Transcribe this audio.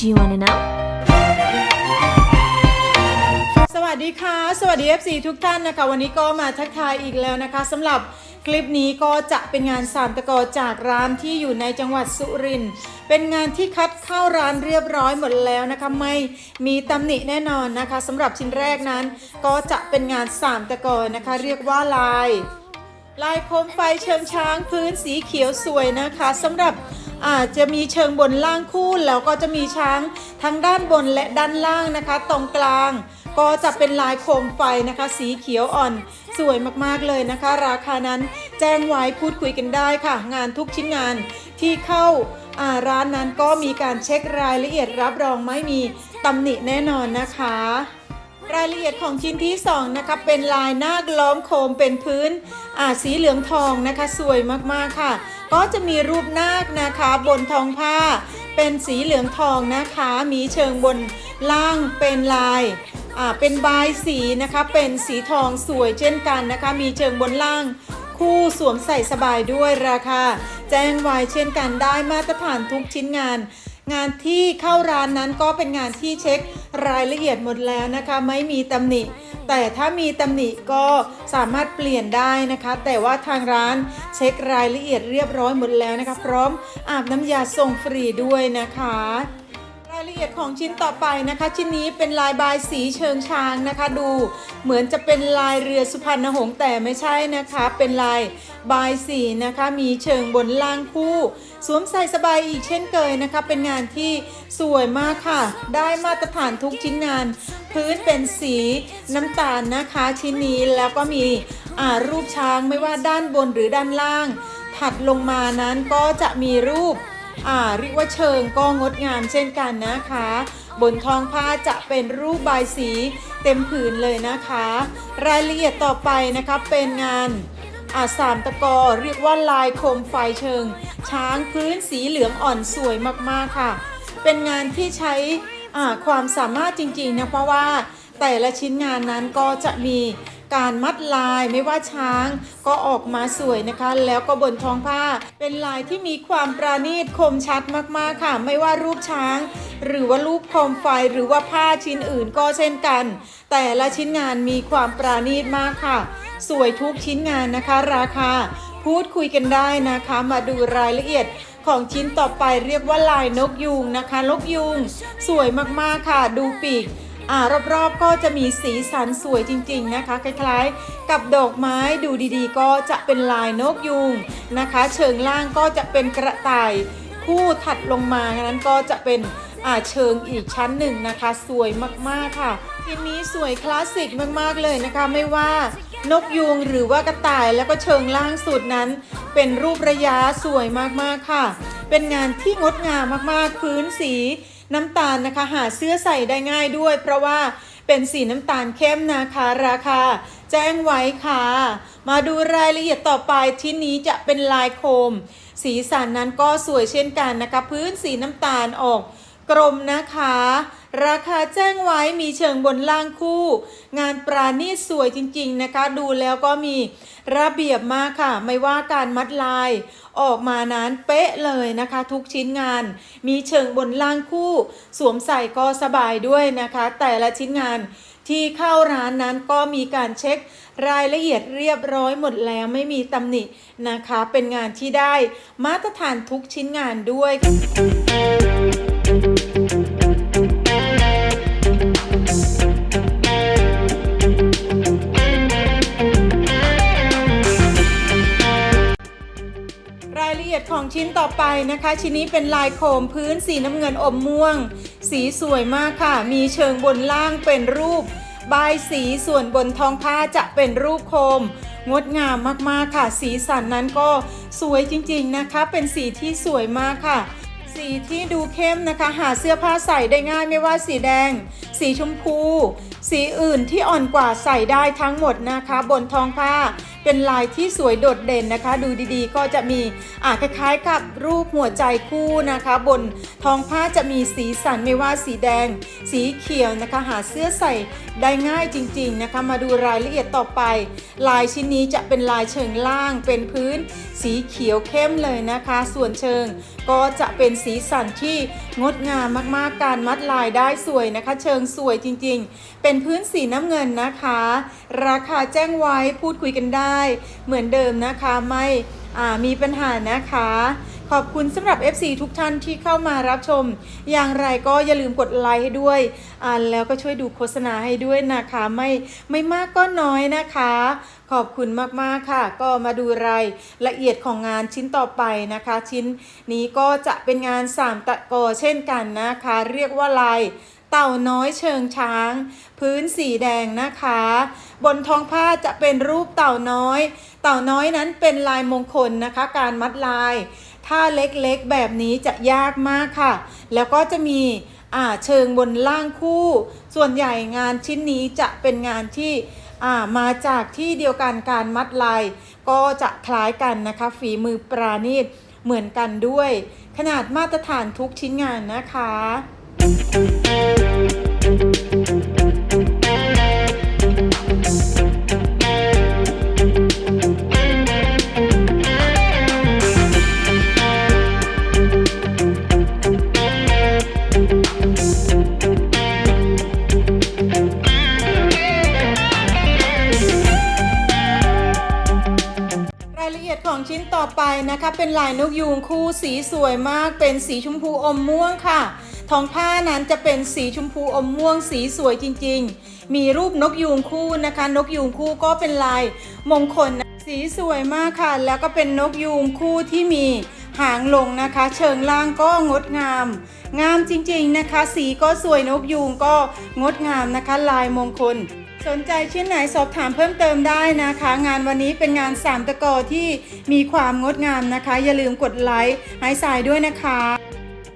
Do you want to know? สวัสดีค่ะ สวัสดี FC ทุกท่านนะคะ วันนี้ก็มาทักทายอีกแล้วนะคะสำหรับคลิปนี้ก็จะเป็นงานสามตะกอจากร้านที่อยู่ในจังหวัดสุรินทร์เป็นงานที่คัดเข้าร้านเรียบร้อยหมดแล้วนะคะไม่มีตำหนิแน่นอนนะคะสำหรับชิ้นแรกนั้น ก็จะเป็นงานสามตะกอนะคะ เรียกว่าลาย ลายโคมไฟเชิงช้างพื้นสีเขียวสวยนะคะสำหรับ อาจจะมีเชิงบนล่างคู่แล้วก็จะมีช้างทั้งด้านบนและด้านล่างนะคะ ตรงกลางก็จะเป็นลายโคมไฟนะคะ สีเขียวอ่อน สวยมากๆเลยนะคะ ราคานั้นแจ้งไว้พูดคุยกันได้ค่ะ งานทุกชิ้นงานที่เข้าาร้านนั้นก็มีการเช็ครายละเอียดรับรองไม่มีตำหนิแน่นอนนะคะ รายละเอียดของชิ้นที่2นะคะเป็นลายนาคล้อมโคมเป็นพื้นอ่าสีเหลืองทองนะคะสวยมากๆค่ะ ก็จะมีรูปนาคนะคะบนทองผ้า เป็นสีเหลืองทองนะคะ มีเชิงบนล่างเป็นลายอ่าเป็นบายสีนะคะเป็นสีทองสวยเช่นกันนะคะ มีเชิงบนล่างคู่สวมใส่สบายด้วยราคา แจ้งไว้เช่นกันได้มาตรฐานทุกชิ้นงาน งานที่เข้าร้านนั้นก็เป็นงานที่เช็ครายละเอียดหมดแล้วนะคะ ไม่มีตำหนิ แต่ถ้ามีตำหนิก็สามารถเปลี่ยนได้นะคะ แต่ว่าทางร้านเช็ครายละเอียดเรียบร้อยหมดแล้วนะคะ พร้อมอาบน้ำยาส่งฟรีด้วยนะคะ ละเอียดของชิ้นต่อไปนะคะ ชิ้นนี้เป็นลายบายสีเชิงช้างนะคะ ดูเหมือนจะเป็นลายเรือสุพรรณหงส์แต่ไม่ใช่นะคะ เป็นลายบายสีนะคะมีเชิงบนล่างคู่ สวมใส่สบายอีกเช่นเคยนะคะ เป็นงานที่สวยมากค่ะ ได้มาตรฐานทุกชิ้นงาน พื้นเป็นสีน้ำตาลนะคะ ชิ้นนี้แล้วก็มีรูปช้างไม่ว่าด้านบนหรือด้านล่าง ถัดลงมานั้นก็จะมีรูป อ่าเรียกว่าเชิงก็งดงามเช่นกันนะคะ บนท้องผ้าจะเป็นรูปใบสีเต็มผืนเลยนะคะ รายละเอียดต่อไปนะคะเป็นงานอาสามตะกอเรียกว่าลายโคมไฟเชิง ช้างพื้นสีเหลืองอ่อนสวยมากๆค่ะ เป็นงานที่ใช้ความสามารถจริงๆนะเพราะว่าแต่ละชิ้นงานนั้นก็จะมี การมัดลายไม่ว่าช้างก็ออกมาสวยนะคะ แล้วก็บนท้องผ้า เป็นลายที่มีความปราณีตคมชัดมากๆค่ะ ไม่ว่ารูปช้าง หรือว่ารูปโคมไฟหรือว่าผ้าชิ้นอื่นก็เช่นกัน แต่ละชิ้นงานมีความปราณีตมากค่ะ สวยทุกชิ้นงานนะคะ ราคา พูดคุยกันได้นะคะ มาดูรายละเอียดของชิ้นต่อไปเรียกว่าลายนกยูงนะคะนกยูงสวยมากๆค่ะ ดูปีก อ่ารอบๆก็จะมีสีสันสวยจริงๆนะคะคล้ายๆ กับดอกไม้ดูดีๆ ก็จะเป็นลายนกยูงนะคะ เชิงล่างก็จะเป็นกระต่ายคู่ถัดลงมานั้นก็จะเป็นอ่าเชิงอีกชั้นหนึ่งนะคะ สวยมากๆค่ะทีนี้สวยคลาสสิกมากๆเลยนะคะ ไม่ว่านกยูงหรือว่ากระต่ายแล้วก็เชิงล่างสุดนั้น เป็นรูประยะสวยมากๆค่ะ เป็นงานที่งดงามมากๆพื้นสี น้ำตาลนะคะ หาเสื้อใส่ได้ง่ายด้วย เพราะว่าเป็นสีน้ำตาลเข้มนะคะราคา แจ้งไว้ค่ะ มาดูรายละเอียดต่อไปที่นี้จะเป็นลายโคม สีสันนั้นก็สวยเช่นกันนะคะ พื้นสีน้ำตาลออก กรมนะคะ ราคาแจ้งไว้มีเชิงบนล่างคู่ งานปราณีตสวยจริงๆนะคะ ดูแล้วก็มีระเบียบมากค่ะ ไม่ว่าการมัดลายออกมานั้นเป๊ะเลยนะคะ ทุกชิ้นงาน มีเชิงบนล่างคู่ สวมใส่ก็สบายด้วยนะคะ แต่ละชิ้นงานที่เข้าร้านนั้นก็มีการเช็ครายละเอียดเรียบร้อยหมดแล้วไม่มีตำหนินะคะ เป็นงานที่ได้มาตรฐานทุกชิ้นงานด้วย ชิ้นต่อไปนะคะ ชิ้นนี้เป็นลายโคมพื้นสีน้ำเงินอมม่วง สีสวยมากค่ะ มีเชิงบนล่างเป็นรูปบายสีส่วนบนท้องผ้าจะเป็นรูปโคม งดงามมากๆค่ะ สีสันนั้นก็สวยจริงๆนะคะ เป็นสีที่สวยมากค่ะ สีที่ดูเข้มนะคะ หาเสื้อผ้าใส่ได้ง่ายไม่ว่าสีแดง สีชมพู สีอื่นที่อ่อนกว่าใส่ได้ทั้งหมดนะคะ บนท้องผ้าเป็นลายที่สวยโดดเด่นนะคะ ดูดีๆ ก็จะมีอ่าคล้ายๆกับรูปหัวใจคู่นะคะ บนท้องผ้าจะมีสีสันไม่ว่าสีแดง สีเขียวนะคะ หาเสื้อใส่ได้ง่ายจริง ๆนะคะ มาดูรายละเอียดต่อไป ลายชิ้นนี้จะเป็นลายเชิงล่างเป็นพื้น สีเขียวเข้มเลยนะคะ ส่วนเชิงก็จะเป็นสีสันที่งดงามมากๆการมัดลายได้สวยนะคะ เชิงสวยจริงๆ เป็นพื้นสีน้ำเงินนะคะ ราคาแจ้งไว้พูดคุยกันได้ เหมือนเดิมนะคะไม่มีปัญหานะคะ ขอบคุณสำหรับ FC ทุกท่านที่เข้ามารับชม อย่างไรก็อย่าลืมกดไลค์ให้ด้วยอ่านแล้วก็ช่วยดูโฆษณาให้ด้วยนะคะ ไม่ไม่มากก็น้อยนะคะ ขอบคุณมากๆค่ะ ก็มาดูรายละเอียดของงานชิ้นต่อไปนะคะ ชิ้นนี้ก็จะเป็นงานสามตะกอเช่นกันนะคะ เรียกว่าลาย เต่าน้อยเชิงช้าง พื้นสีแดงนะคะ บนท้องผ้าจะเป็นรูปเต่าน้อย เต่าน้อยนั้นเป็นลายมงคลนะคะ การมัดลาย ถ้าเล็กๆแบบนี้จะยากมากค่ะ แล้วก็จะมีอ่าเชิงบนล่างคู่ ส่วนใหญ่งานชิ้นนี้จะเป็นงานที่อ่ามาจากที่เดียวกันการมัดลาย ก็จะคล้ายกันนะคะ ฝีมือปราณีตเหมือนกันด้วย ขนาดมาตรฐานทุกชิ้นงานนะคะ รายละเอียดของชิ้นต่อไปนะคะ เป็นลายนกยูงคู่สีสวยมากเป็นสีชมพูอมม่วงค่ะ ท้องผ้านั้นจะเป็นสีชมพูอมม่วงสีสวยจริงๆ มีรูปนกยูงคู่นะคะ นกยูงคู่ก็เป็นลายมงคลนะสีสวยมากค่ะ แล้วก็เป็นนกยูงคู่ที่มีหางลงนะคะ เชิงล่างก็งดงาม งามจริงๆนะคะ สีก็สวยนกยูงก็งดงามนะคะ ลายมงคล สนใจชิ้นไหนสอบถามเพิ่มเติมได้นะคะ งานวันนี้เป็นงานสามตะกอที่มีความงดงามนะคะ อย่าลืมกดไลค์ให้สายด้วยนะคะ